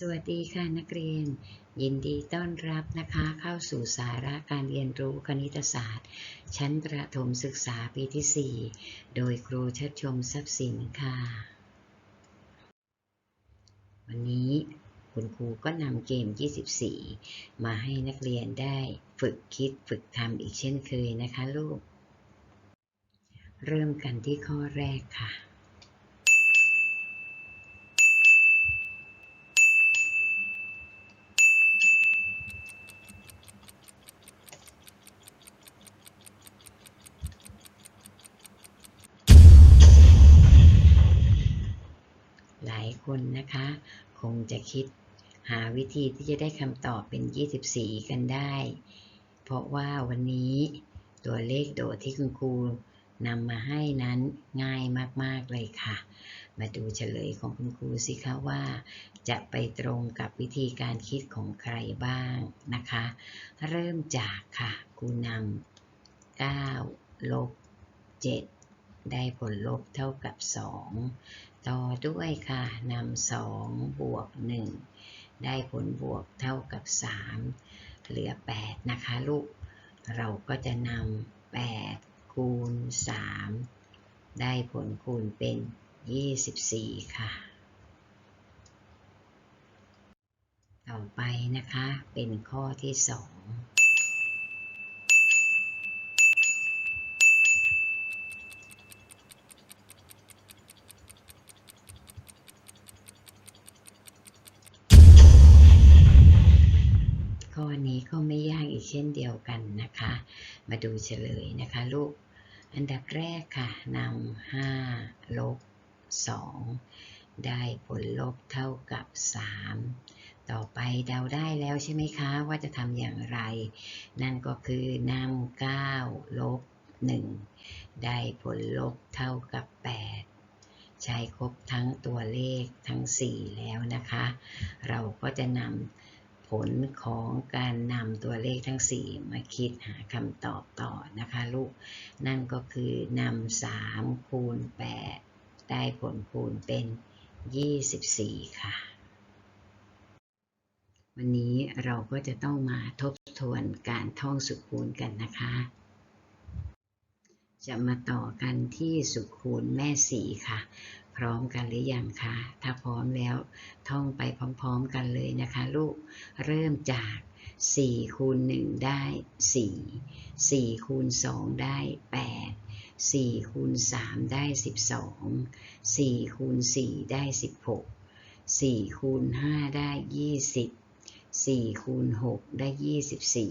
สวัสดีค่ะนักเรียน ยินดีต้อนรับนะคะ เข้าสู่สาระการเรียนรู้คณิตศาสตร์ ชั้นประถมศึกษาปีที่ 4 โดยครูชัดชมทรัพย์สินค่ะ วันนี้คุณครูก็นำเกม 24 มาให้นักเรียนได้ฝึกคิดฝึกทำอีกเช่นเคยนะคะลูก เริ่มกันที่ข้อแรกค่ะ จะคิด หาวิธีที่จะได้คำตอบเป็น 24 กันได้ เพราะว่าวันนี้ตัวเลขโดดที่คุณครูนำมาให้นั้นง่ายมาก ๆ เลยค่ะ มาดูเฉลยของคุณครูสิคะว่า จะไปตรงกับวิธีการคิดของใครบ้างนะคะ เริ่มจากค่ะครูนำ9ลบ7 ได้ผลลบเท่ากับ 2 ต่อด้วยค่ะนำสองบวก 1 ได้ผลบวกเท่ากับ 3 เหลือ 8 นะคะลูก เราก็จะนำ8คูณ 3 ได้ผลคูณเป็น 24 ค่ะ ต่อไปนะคะเป็นข้อที่ 2 เช่นเดียวกันนะคะ มาดูเฉลยนะคะลูก อันดับแรกค่ะนำ5ลบ2 ได้ผลลบเท่ากับ 3 ต่อไปเดาได้แล้วใช่ไหมคะว่าจะทำอย่างไร นั่นก็คือนำ9ลบ1 ได้ผลลบเท่ากับ 8ใช้ครบทั้งตัวเลขทั้ง 4 แล้วนะคะ เราก็จะนำ ผลของการนำตัวเลขทั้ง 4 มาคิดหาคำตอบต่อนะคะลูก นั่นก็คือนำ3คูณ 8 ได้ผลคูณเป็น 24 ค่ะ วันนี้เราก็จะต้องมาทบทวนการท่องสุขคูณกันนะคะ จะมาต่อกันที่สุขคูณแม่สีค่ะ พร้อมกันหรือยังคะถ้าพร้อมแล้วท่องไปพร้อมๆกันเลยนะคะ ลูกเริ่มจาก4คูณ1ได้ 4 4คูณ2ได้ 8 4คูณ3ได้ 12 4คูณ4ได้ 16 4คูณ5ได้ 20 4คูณ6ได้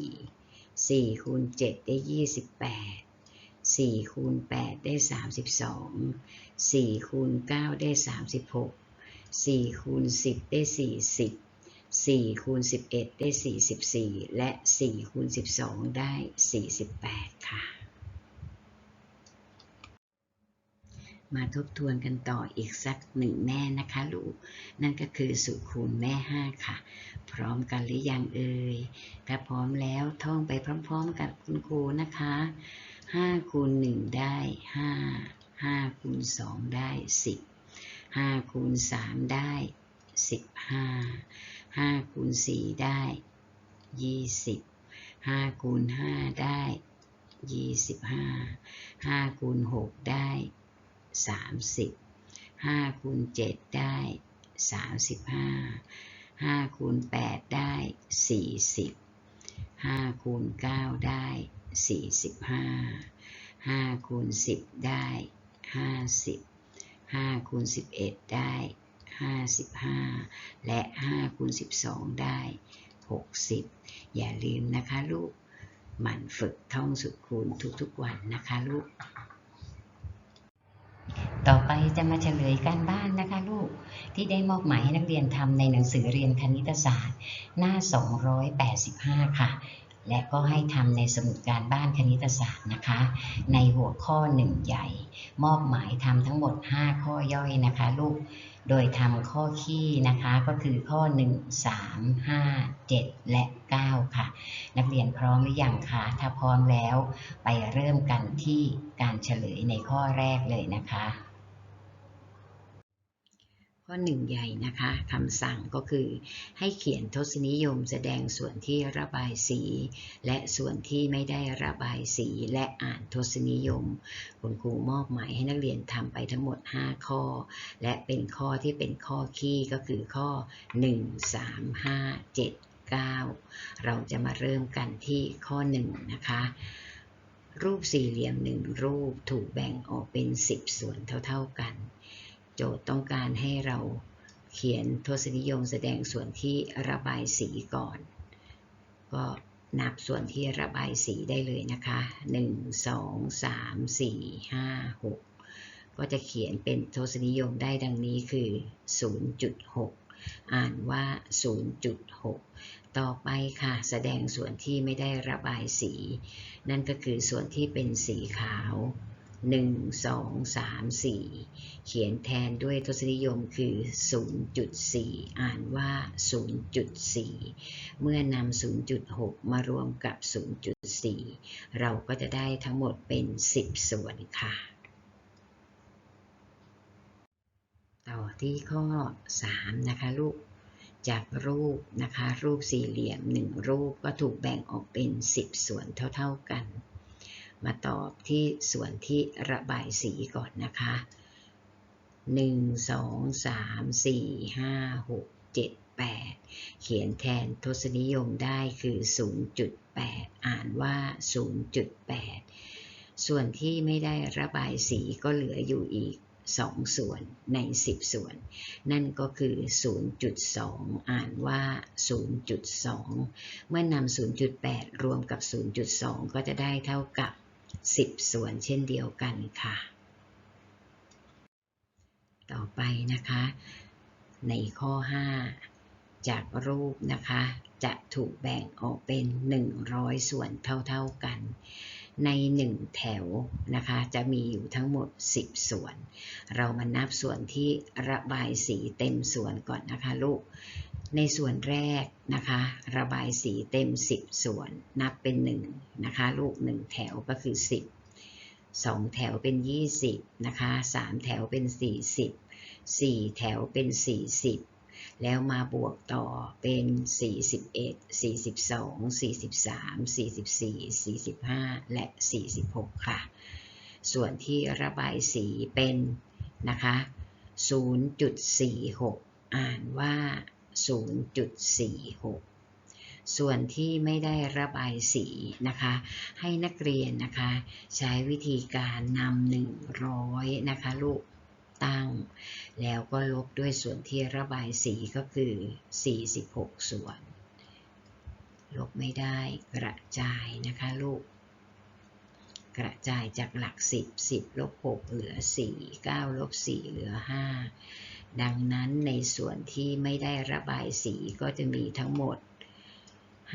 24 4คูณ7ได้ 28 4คูณ8ได้ 32 4คูณ9ได้ 36 4คูณ10 ได้ 40 4คูณ11 ได้ 44 และ4คูณ12 ได้ 48 ค่ะ มาทบทวนกันต่ออีกสักหนึ่งแม่นะคะลูก นั่นก็คือสูตรคูณแม่ 5 ค่ะ พร้อมกันหรือยังเอ่ย ถ้าพร้อมแล้วท่องไปพร้อมๆกับคุณครูนะคะ 5คูณ1ได้5 5คูณ2ได้10 5คูณ3ได้15 5คูณ4ได้20 5คูณ5ได้25 5คูณ6ได้30 5คูณ7ได้35 5คูณ8ได้40 5คูณ9ได้ 45 5คูณ10 ได้ 50 5คูณ11 ได้ 55 และ 5คูณ12 ได้ 60 อย่าลืมนะคะลูก หมั่นฝึกท่องสุดคูณทุกๆวันนะคะลูก ต่อไปจะมาเฉลยการบ้านนะคะลูก ที่ได้มอบหมายให้นักเรียนทำในหนังสือเรียนคณิตศาสตร์ หน้า 285 ค่ะ และก็ให้ทำในสมุดการบ้านคณิตศาสตร์นะคะ ในหัวข้อหนึ่งใหญ่ มอบหมายทำทั้งหมด 5 ข้อย่อยนะคะลูกโดยทำข้อคี่นะคะก็คือข้อ 1 3 5 7 และ 9 ค่ะ นักเรียนพร้อมหรือยังคะถ้าพร้อมแล้ว ไปเริ่มกันที่การเฉลยในข้อแรกเลยนะคะ ข้อหนึ่งใหญ่นะคะคำสั่งก็คือให้เขียนทศนิยมแสดงส่วนที่ระบายสี และส่วนที่ไม่ได้ระบายสีและอ่านทศนิยม คุณครูมอบหมายให้นักเรียนทำไปทั้งหมด 5 ข้อ และเป็นข้อที่เป็นข้อคี่ก็คือข้อ 1 3 5 7 9 เราจะมาเริ่มกันที่ข้อ 1 นะคะรูปสี่เหลี่ยมหนึ่งรูปถูกแบ่งออกเป็น 10 ส่วนเท่า ๆกัน โจทย์ต้องการให้เราเขียนทศนิยมแสดงส่วนที่ระบายสีก่อน ก็นับส่วนที่ระบายสีได้เลยนะคะ 1 2 3 4 5 6 ก็จะเขียนเป็นทศนิยมได้ดังนี้คือ 0.6 อ่านว่า 0.6 ต่อไปค่ะ แสดงส่วนที่ไม่ได้ระบายสี นั่นก็คือส่วนที่เป็นสีขาว 1 2 3 4 เขียนแทนด้วยทศนิยมคือ 0.4 อ่านว่า 0.4 เมื่อนำ0.6 มารวมกับ 0.4 เราก็จะได้ทั้งหมดเป็น 10 ส่วนค่ะ ต่อที่ข้อ 3 นะคะลูกจากรูปนะคะ รูปสี่เหลี่ยม 1 รูปก็ถูกแบ่งออกเป็น 10 ส่วนเท่า ๆกัน มาตอบที่ส่วนที่ระบายสีก่อนนะคะ 1 2 3 4 5 6 7 8 เขียนแทนทศนิยมได้คือ 0.8 อ่านว่า 0.8 ส่วนที่ไม่ได้ระบายสีก็เหลืออยู่อีก 2 ส่วนใน 10 ส่วน นั่นก็คือ 0.2 อ่านว่า 0.2 เมื่อนำ0.8 รวมกับ 0.2 ก็จะได้เท่ากับ 10 ส่วนเช่นเดียวกันค่ะ ต่อไปนะคะ ในข้อ 5 จากรูปนะคะ จะถูกแบ่งออกเป็น 100 ส่วนเท่าๆกัน ใน 1 แถวนะคะ จะมีอยู่ทั้งหมด 10 ส่วน เรามานับส่วนที่ระบายสีเต็มส่วนก่อนนะคะลูก ในส่วนแรกนะคะ ระบายสีเต็ม 10 ส่วน นับเป็น 1 นะคะ ลูก 1 แถวก็คือ 10 2 แถวเป็น 20 นะคะ 3 แถวเป็น 40 4 แถวเป็น 40 แล้วมาบวกต่อเป็น 41 42 43 44 45 และ 46 ค่ะ ส่วนที่ระบายสีเป็นนะคะ 0.46 อ่านว่า 0.46 ส่วนที่ไม่ได้ระบายสีนะคะ ให้นักเรียนนะคะ ใช้วิธีการนำ100 นะคะลูกตั้ง แล้วก็ลบด้วยส่วนที่ระบายสีก็คือ 46 ส่วน ลบไม่ได้กระจายนะคะลูกกระจายจากหลัก 10 10ลบ6เหลือ 4 9ลบ4เหลือ 5 ดังนั้นในส่วนที่ไม่ได้ระบายสีก็จะมีทั้งหมด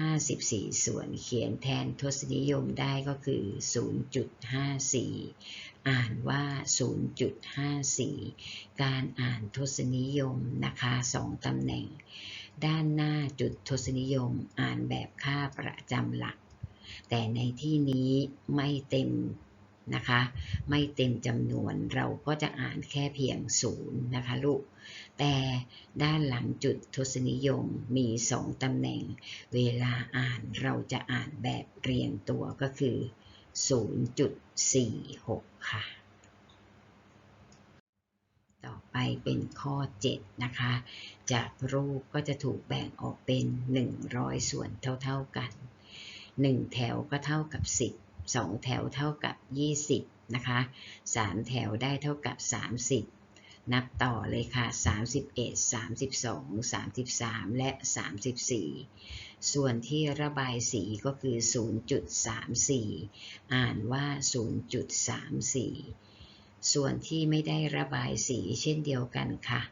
54 ส่วนเขียนแทนทศนิยมได้ก็คือ 0.54 อ่านว่า 0.54 การอ่านทศนิยมนะคะ2ตำแหน่ง ด้านหน้าจุดทศนิยมอ่านแบบค่าประจำหลัก แต่ในที่นี้ไม่เต็ม นะคะ ไม่เต็มจำนวนเราก็จะอ่านแค่เพียงศูนย์นะคะลูก แต่ด้านหลังจุดทศนิยมมี2ตำแหน่ง เวลาอ่านเราจะอ่านแบบเรียงตัวก็คือ 0.46 ค่ะ ต่อไปเป็นข้อ 7 นะคะ จากรูปก็จะถูกแบ่งออกเป็น 100 ส่วนเท่า ๆกัน 1 แถวก็เท่ากับ 10 2 แถวเท่ากับ 20 นะคะ 3 แถวได้เท่ากับ 30 นับต่อเลยค่ะ 31 32 33 และ 34 ส่วนที่ระบายสีก็คือ 0.34 อ่านว่า 0.34 ส่วนที่ไม่ได้ระบายสีเช่นเดียวกันค่ะ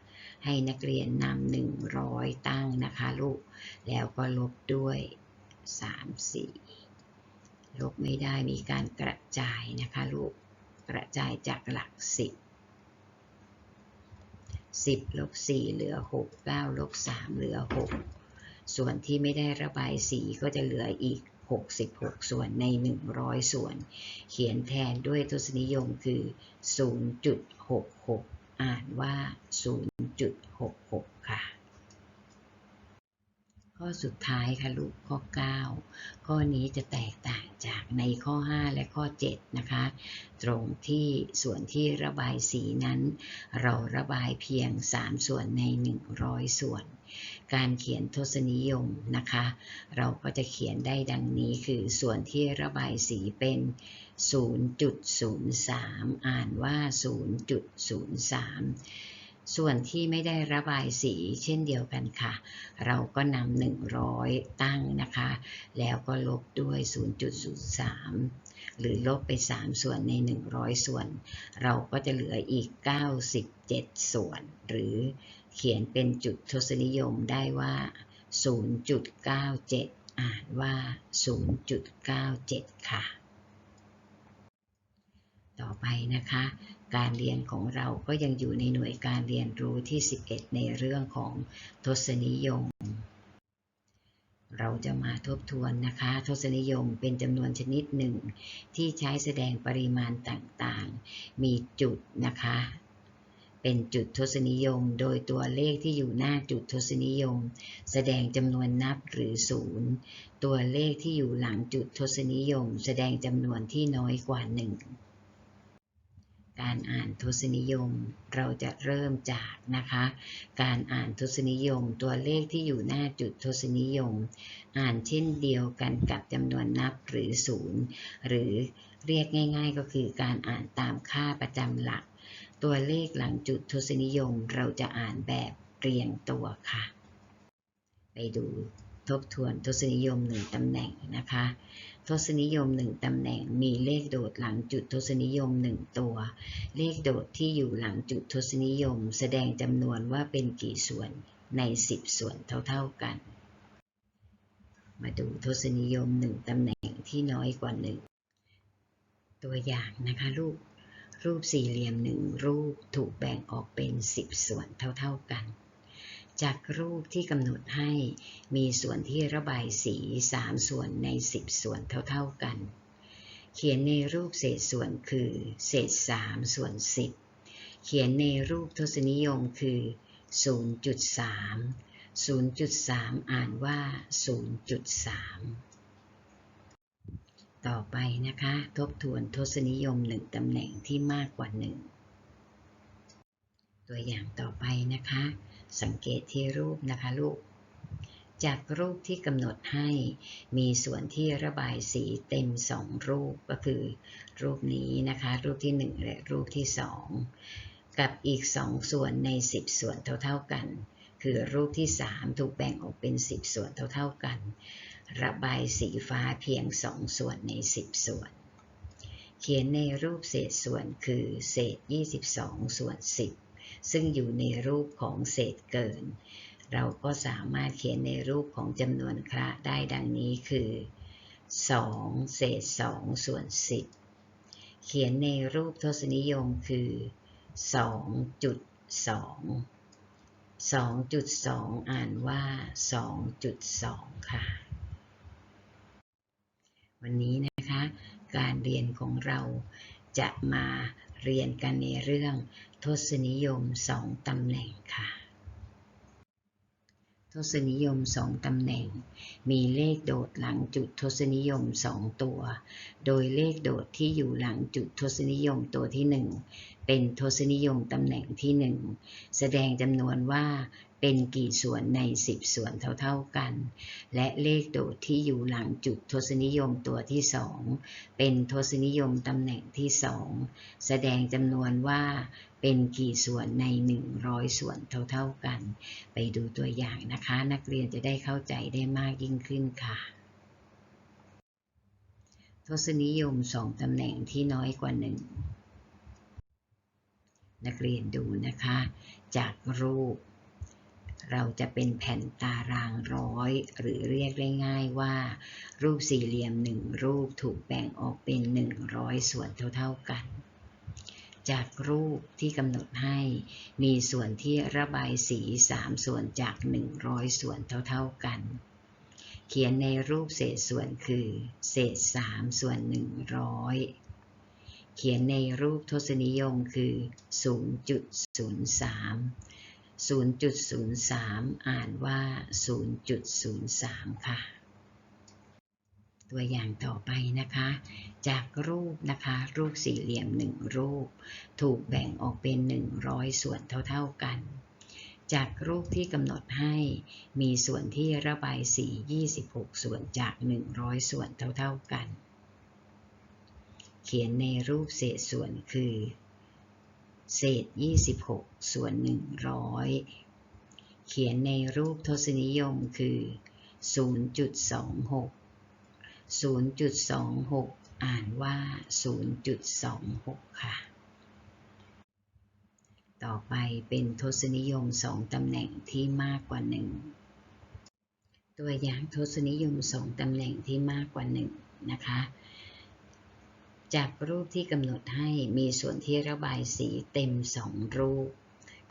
ให้นักเรียนนำ100ตั้งนะคะลูก แล้วก็ลบด้วย34 ลบไม่ได้มีการกระจายนะคะลูกกระจายจากหลัก10 10ลบ4เหลือ6 9ลบ3เหลือ6ส่วนที่ไม่ได้ระบายสีก็จะเหลืออีก 66 ส่วนใน 100 ส่วน เขียนแทนด้วยทศนิยมคือ 0.66 อ่านว่า 0.66 ค่ะ ข้อสุดท้ายค่ะลูกข้อ 9 ข้อนี้จะแตกต่าง จากในข้อ 5 และข้อ 7 นะคะ ตรงที่ส่วนที่ระบายสีนั้น เราระบายเพียง 3 ส่วนใน 100 ส่วน การเขียนทศนิยมนะคะ เราก็จะเขียนได้ดังนี้คือส่วนที่ระบายสีเป็น 0.03 อ่านว่า 0.03 ส่วนที่ไม่ได้ระบายสีเช่นเดียวกันค่ะ เราก็นำ100 ตั้งนะคะ แล้วก็ลบด้วย 0.03 หรือลบไป 3 ส่วนใน 100 ส่วน เราก็จะเหลืออีก 97 ส่วน หรือเขียนเป็นจุดทศนิยมได้ว่า 0.97 อ่านว่า 0.97 ค่ะ ต่อไปนะคะ การเรียนของเราก็ยังอยู่ในหน่วยการเรียนรู้ที่ 11 ในเรื่องของทศนิยม เราจะมาทบทวนนะคะ ทศนิยมเป็นจำนวนชนิดหนึ่ง ที่ใช้แสดงปริมาณต่างๆ มีจุดนะคะ เป็นจุดทศนิยม โดยตัวเลขที่อยู่หน้าจุดทศนิยม แสดงจำนวนนับหรือศูนย์ตัวเลขที่อยู่หลังจุดทศนิยม แสดงจำนวนที่น้อยกว่าหนึ่ง การอ่านทศนิยม เราจะเริ่มจากนะคะ การอ่านทศนิยม ตัวเลขที่อยู่หน้าจุดทศนิยม อ่านเช่นเดียวกันกับจำนวนนับหรือศูนย์หรือเรียกง่าย ๆ ก็คือการอ่านตามค่าประจำหลัก ตัวเลขหลังจุดทศนิยม เราจะอ่านแบบเรียงตัวค่ะ ไปดูทบทวนทศนิยมหนึ่งตำแหน่งนะคะ ทศนิยมหนึ่งตำแหน่ง มีเลขโดดหลังจุดทศนิยมหนึ่งตัว เลขโดดที่อยู่หลังจุดทศนิยม แสดงจำนวนว่าเป็นกี่ส่วนใน 10 ส่วนเท่าๆกัน มาดูทศนิยมหนึ่งตำแหน่งที่น้อยกว่าหนึ่งตัวอย่างนะคะรูปรูปสี่เหลี่ยมหนึ่งรูปถูกแบ่งออกเป็น 10 ส่วนเท่าๆกัน จากรูปที่กำหนดให้มีส่วนที่ระบายสี3ส่วนใน10ส่วนเท่าๆกัน เขียนในรูปเศษส่วนคือเศษ3ส่วน10เขียนในรูปทศนิยมคือ 0.3 0.3 อ่านว่า 0.3 ต่อไปนะคะ ทบทวนทศนิยมหนึ่งตำแหน่งที่มากกว่าหนึ่ง ตัวอย่างต่อไปนะคะ สังเกตที่รูปนะคะลูก จากรูปที่กำหนดให้มีส่วนที่ระบายสีเต็มสองรูปก็คือ รูปนี้นะคะ รูปที่ 1 และรูปที่ 2 กับอีก 2 ส่วนใน 10 ส่วนเท่าๆกัน คือรูปที่ 3 ถูกแบ่งออกเป็น 10 ส่วนเท่าๆกัน ระบายสีฟ้าเพียง 2 ส่วนใน 10 ส่วนเขียนในรูปเศษส่วนคือเศษ 22 ส่วน 10 ซึ่งอยู่ในรูปของเศษเกิน เราก็สามารถเขียนในรูปของจำนวนคระได้ดังนี้คือ 2 เศษ 2 ส่วน 10 เขียนในรูปทศนิยมคือ 2.2 2.2 อ่านว่า 2.2 ค่ะ วันนี้นะคะ การเรียนของเราจะมา เรียนกันในเรื่องทศนิยมสองตำแหน่งค่ะ ทศนิยมสองตำแหน่ง มีเลขโดดหลังจุดทศนิยมสองตัว โดยเลขโดดที่อยู่หลังจุดทศนิยมตัวที่หนึ่ง เป็นทศนิยมตำแหน่งที่1แสดงจำนวนว่าเป็นกี่ส่วนใน 10 ส่วนเท่าๆกัน และเลขโดดที่อยู่หลังจุดทศนิยมตัวที่ 2 เป็นทศนิยมตำแหน่งที่ 2 แสดงจำนวนว่าเป็นกี่ส่วนใน 100 ส่วนเท่าๆกัน ไปดูตัวอย่างนะคะ นักเรียนจะได้เข้าใจได้มากยิ่งขึ้นค่ะ ทศนิยม 2 ตำแหน่งที่น้อยกว่า 1 นักเรียนดูนะคะ จากรูป เราจะเป็นแผ่นตารางร้อย หรือเรียกได้ง่ายว่า รูปสี่เหลี่ยมหนึ่งรูปถูกแบ่งออกเป็น100ส่วนเท่าๆกัน จากรูปที่กำหนดให้ มีส่วนที่ระบายสี3ส่วนจาก100ส่วนเท่าๆกันเขียนในรูปเศษส่วนคือ เศษ 3 ส่วน 100 เขียนในรูปทศนิยมคือ 0.03 0.03 อ่านว่า 0.03 ค่ะ ตัวอย่างต่อไปนะคะ จากรูปนะคะ รูปสี่เหลี่ยมหนึ่งรูป ถูกแบ่งออกเป็น 100 ส่วนเท่า ๆ กัน จากรูปที่กำหนดให้มีส่วนที่ระบายสี 26 ส่วนจาก 100 ส่วนเท่า ๆ กัน ขียนในรูปเศษส่วนคือ เศษ 26 ส่วน 100 เขียนในรูปทศนิยมคือ 0.26 0.26 อ่านว่า 0.26 ค่ะ ต่อไปเป็นทศนิยม 2 ตำแหน่งที่มากกว่า 1 ตัวอย่างทศนิยม 2 ตำแหน่งที่มากกว่า 1 นะคะ จากรูปที่กำหนดให้มีส่วนที่ระบายสีเต็ม2รูป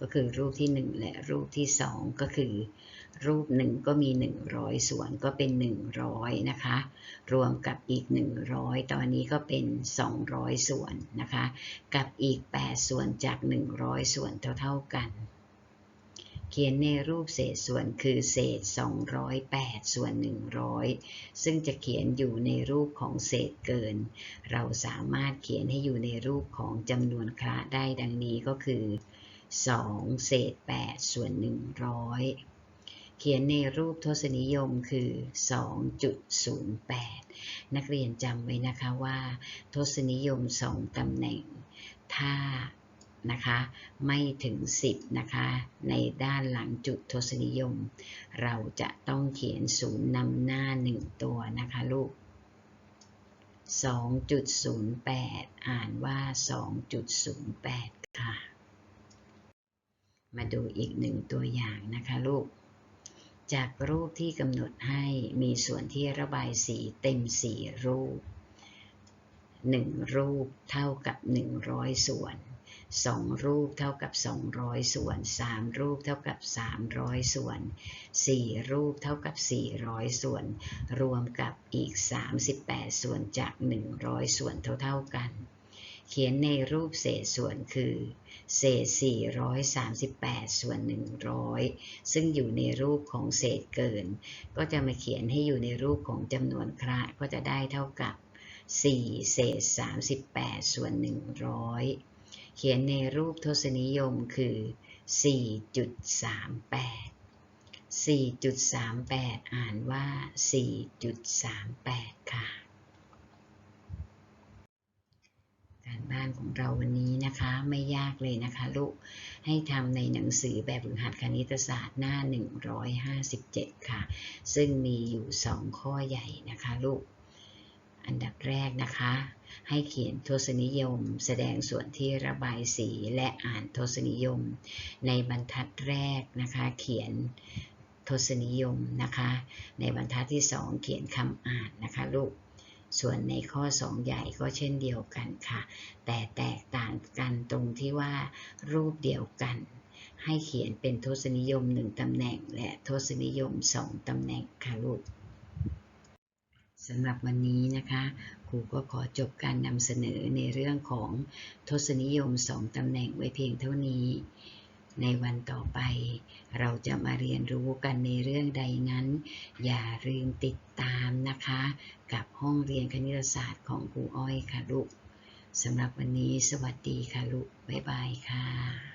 ก็คือรูปที่ 1 และรูปที่2ก็คือ รูป1ก็มี 100 ส่วนก็เป็น 100 นะคะ รวมกับอีก 100 ตอนนี้ก็เป็น 200 ส่วนนะคะ กับอีก 8 ส่วนจาก 100 ส่วนเท่า ๆกัน ขียนในรูปเศษส่วนคือเศษ 208 ส่วน 100 ซึ่งจะเขียนอยู่ในรูปของเศษเกิน เราสามารถเขียนให้อยู่ในรูปของจำนวนคละได้ดังนี้ก็คือ 2 เศษ 8 ส่วน 100 เขียนในรูปทศนิยมคือ 2.08 นักเรียนจำไว้นะคะว่า ทศนิยม 2ตำแหน่ง ถ้า นะคะ ไม่ถึง 10 นะคะ ในด้านหลังจุดทศนิยม เราจะต้องเขียนศูนย์นำหน้า 1 ตัวนะคะลูก 2.08 อ่านว่า 2.08 ค่ะ มาดูอีกหนึ่งตัวอย่างนะคะลูก จากรูปที่กำหนดให้มีส่วนที่ระบายสีเต็ม4รูป 1 รูปเท่ากับ 100 ส่วน 2 รูปเท่ากับ 200 ส่วน 3 รูปเท่ากับ 300 ส่วน 4 รูปเท่ากับ 400 ส่วน รวมกับอีก 38 ส่วนจาก 100 ส่วนเท่าๆกัน เขียนในรูปเศษส่วนคือ เศษ 438 ส่วน 100 ซึ่งอยู่ในรูปของเศษเกิน ก็จะมาเขียนให้อยู่ในรูปของจำนวนคระก็จะได้เท่ากับ 4 เศษ 38 ส่วน 100 เขียนในรูปทศนิยมคือ 4.38 4.38 อ่านว่า 4.38 ค่ะ การบ้านของเราวันนี้นะคะไม่ยากเลยนะคะลูก ให้ทำในหนังสือแบบฝึกหัดคณิตศาสตร์หน้า 157 ค่ะ ซึ่งมีอยู่ 2 ข้อใหญ่นะคะลูก อันดับแรกนะคะ ให้เขียนทศนิยม แสดงส่วนที่ระบายสีและอ่านทศนิยม ในบรรทัดแรกนะคะ เขียนทศนิยมนะคะ ในบรรทัดที่ 2 เขียนคำอ่านนะคะลูกส่วนในข้อ 2 ใหญ่ก็เช่นเดียวกันค่ะ แต่แตกต่างกันตรงที่ว่ารูปเดียวกัน ให้เขียนเป็นทศนิยม 1ตำแหน่ง และทศนิยม 2ตำแหน่งค่ะลูก สำหรับวันนี้นะคะครูก็ขอจบการนำเสนอในเรื่องของทศนิยม2ตำแหน่งไว้เพียงเท่านี้ ในวันต่อไป เราจะมาเรียนรู้กันในเรื่องใดนั้น อย่าลืมติดตามนะคะ กับห้องเรียนคณิตศาสตร์ของครูอ้อยค่ะลูกสำหรับวันนี้สวัสดีค่ะลูก บ๊ายบายค่ะ